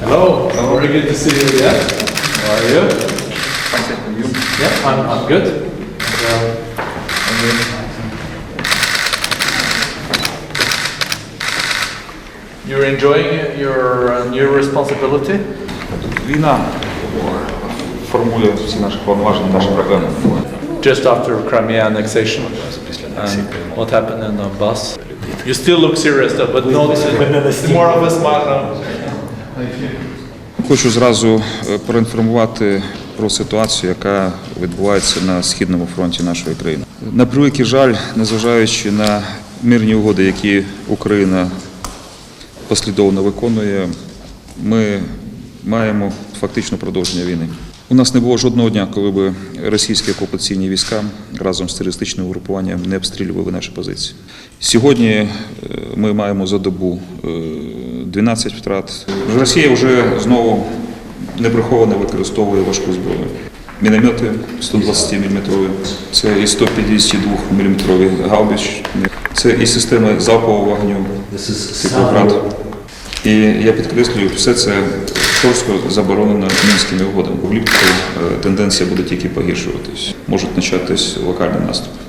Hello. Hello. Very good to see you again. How are you? You. Yeah, I'm, I'm good. And, uh, I'm You're enjoying your uh, new responsibility? Wina. Just after Crimea annexation, um, what happened in Donbass? You still look serious though, but not more of a smile. Хочу зразу е, проінформувати про ситуацію, яка відбувається на східному фронті нашої країни. На превеликий жаль, незважаючи на мирні угоди, які Україна послідовно виконує, ми маємо фактично продовження війни. У нас не було жодного дня, коли б російські окупаційні війська разом з терористичним угрупуванням не обстрілювали наші позиції. Сьогодні е, ми маємо за добу е, 12 втрат. Росія вже знову неприховано використовує важку зброю. Міномети 120 мм, це і 152 мм гаубич, це і системи залпового вогню, типу «Град». І я підкреслюю, все це жорстко заборонено мінськими угодами. Влітку е, тенденція буде тільки погіршуватись. Можуть початись локальні наступи.